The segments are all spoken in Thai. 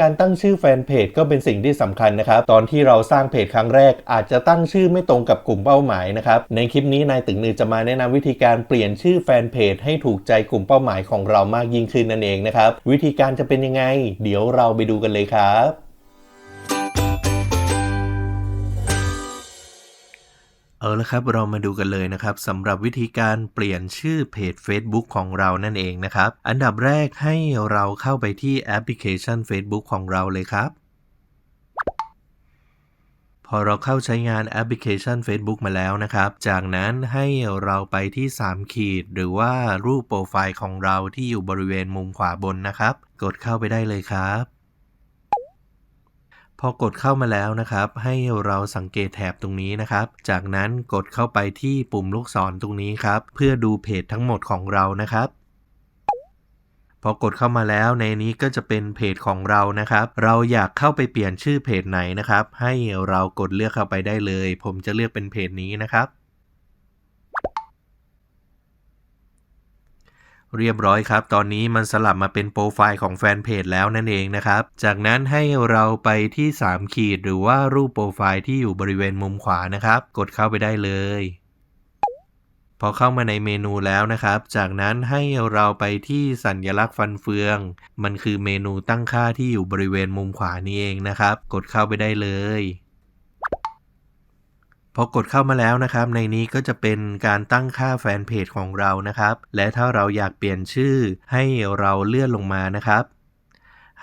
การตั้งชื่อแฟนเพจก็เป็นสิ่งที่สำคัญนะครับ ตอนที่เราสร้างเพจครั้งแรก อาจจะตั้งชื่อไม่ตรงกับกลุ่มเป้าหมายนะครับ ในคลิปนี้นายตึงนือจะมาแนะนำวิธีการเปลี่ยนชื่อแฟนเพจให้ถูกใจกลุ่มเป้าหมายของเรามากยิ่งขึ้นนั่นเองนะครับ วิธีการจะเป็นยังไง เดี๋ยวเราไปดูกันเลยครับ เอาละครับเรามาดูกันเลยนะครับสำหรับวิธีการเปลี่ยนชื่อเพจ Facebook ของเรานั่นเองนะครับ อันดับแรกให้เราเข้าไปที่แอปพลิเคชัน Facebook ของเราเลยครับ พอเราเข้าใช้งานแอปพลิเคชัน Facebook มาแล้วนะครับ จากนั้นให้เราไปที่ 3 ขีด หรือว่ารูปโปรไฟล์ของเราที่อยู่บริเวณมุมขวาบนนะครับ กดเข้าไปได้เลยครับ พอกดเข้ามาแล้วนะครับ ให้เราสังเกตแถบตรงนี้นะครับ จากนั้นกดเข้าไปที่ปุ่มลูกศรตรงนี้ครับ เพื่อดูเพจทั้งหมดของเรานะครับพอกดเข้ามาแล้วในนี้ก็จะเป็นเพจของเรานะครับ เราอยากเข้าไปเปลี่ยนชื่อเพจไหนนะครับ ให้เรากดเลือกเข้าไปได้เลย ผมจะเลือกเป็นเพจนี้นะครับ เรียบร้อยครับ ตอนนี้มันสลับมาเป็นโปรไฟล์ของแฟนเพจแล้วนั่นเองนะครับ จากนั้นให้เราไปที่ 3 ขีดหรือว่ารูปโปรไฟล์ที่อยู่บริเวณมุมขวานะครับ กดเข้าไปได้เลย พอเข้ามาในเมนูแล้วนะครับ จากนั้นให้เราไปที่สัญลักษณ์ฟันเฟือง มันคือเมนูตั้งค่าที่อยู่บริเวณมุมขวานี่เองนะครับ กดเข้าไปได้เลย พอกดเข้ามาแล้วนะครับ ในนี้ก็จะเป็นการตั้งค่าแฟนเพจของเรานะครับ และถ้าเราอยากเปลี่ยนชื่อให้เราเลื่อนลงมานะครับ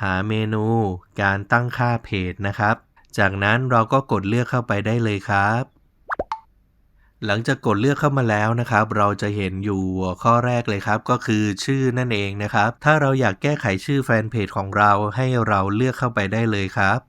หาเมนู การตั้งค่าเพจนะครับ จากนั้นเราก็กดเลือกเข้าไปได้เลยครับ หลังจากกดเลือกเข้ามาแล้วนะครับ เราจะเห็นอยู่ข้อแรกเลยครับก็คือชื่อนั่นเองนะครับ ถ้าเราอยากแก้ไขชื่อแฟนเพจของเราให้เราเลือกเข้าไปได้เลยครับ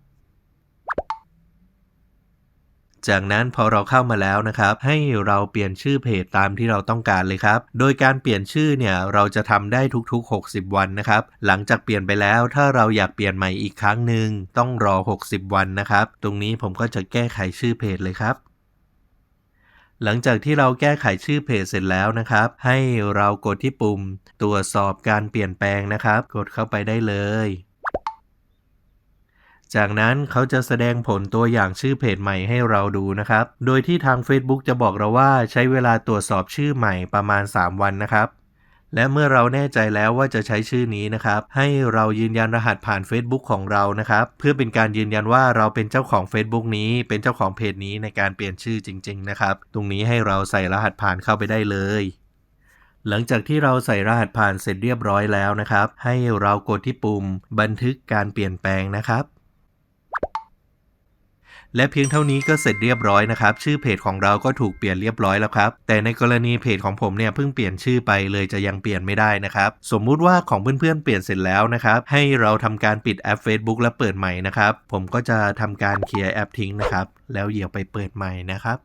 จากนั้นพอเราเข้ามาแล้วนะครับ ให้เราเปลี่ยนชื่อเพจตามที่เราต้องการเลยครับ โดยการเปลี่ยนชื่อเนี่ยเราจะทำได้ทุกๆ 60 วันนะครับ หลังจากเปลี่ยนไปแล้วถ้าเราอยากเปลี่ยนใหม่อีกครั้งหนึ่งต้องรอ 60 วันนะครับ ตรงนี้ผมก็จะแก้ไขชื่อเพจเลยครับหลังจากที่เราแก้ไขชื่อเพจเสร็จแล้วนะครับ ให้เรากดที่ปุ่ม ตรวจสอบการเปลี่ยนแปลงนะครับ กดเข้าไปได้เลย จากนั้นเขาจะแสดงผลตัวอย่างชื่อเพจใหม่ให้เราดูนะครับ โดยที่ทาง Facebook จะบอกเราว่าใช้เวลาตรวจสอบชื่อใหม่ประมาณ 3 วันนะครับ และเมื่อเราแน่ใจแล้วว่าจะใช้ชื่อนี้นะครับ ให้เรายืนยันรหัสผ่าน Facebook ของเรานะครับ เพื่อเป็นการยืนยันว่าเราเป็นเจ้าของ Facebook นี้ เป็นเจ้าของเพจนี้ในการเปลี่ยนชื่อจริง ๆ นะครับ ตรงนี้ให้เราใส่รหัสผ่านเข้าไปได้เลยหลังจากที่เราใส่รหัสผ่านเสร็จเรียบร้อยแล้วนะครับ ให้เรากดที่ปุ่มบันทึกการเปลี่ยนแปลงนะครับ และเพียงเท่านี้ก็เสร็จเรียบร้อยนะครับ ชื่อเพจของเราก็ถูกเปลี่ยนเรียบร้อยแล้วครับ แต่ในกรณีเพจของผมเนี่ยเพิ่งเปลี่ยนชื่อไปเลยจะยังเปลี่ยนไม่ได้นะครับ สมมุติว่าของเพื่อนๆเปลี่ยนเสร็จแล้วนะครับ ให้เราทำการปิดแอป Facebook และเปิดใหม่นะครับ ผมก็จะทำการเคลียร์แอปทิ้งนะครับ แล้วเหยียบไปเปิดใหม่นะครับ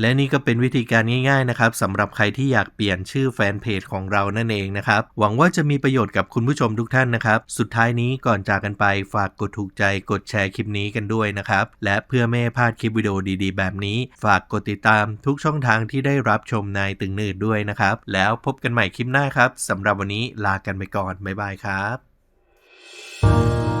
และนี่ก็เป็นวิธีการง่ายๆนะครับสำหรับใครที่อยากเปลี่ยนชื่อแฟนเพจของเรานั่นเองนะครับ หวังว่าจะมีประโยชน์กับคุณผู้ชมทุกท่านนะครับ สุดท้ายนี้ก่อนจากกันไปฝากกดถูกใจกดแชร์คลิปนี้กันด้วยนะครับ และเพื่อไม่ให้พลาดคลิปวิดีโอดีๆ แบบนี้ ฝากกดติดตามทุกช่องทางที่ได้รับชมนายตึงนืดด้วยนะครับ แล้วพบกันใหม่คลิปหน้าครับสำหรับวันนี้ลากันไปก่อนบ๊ายบายครับ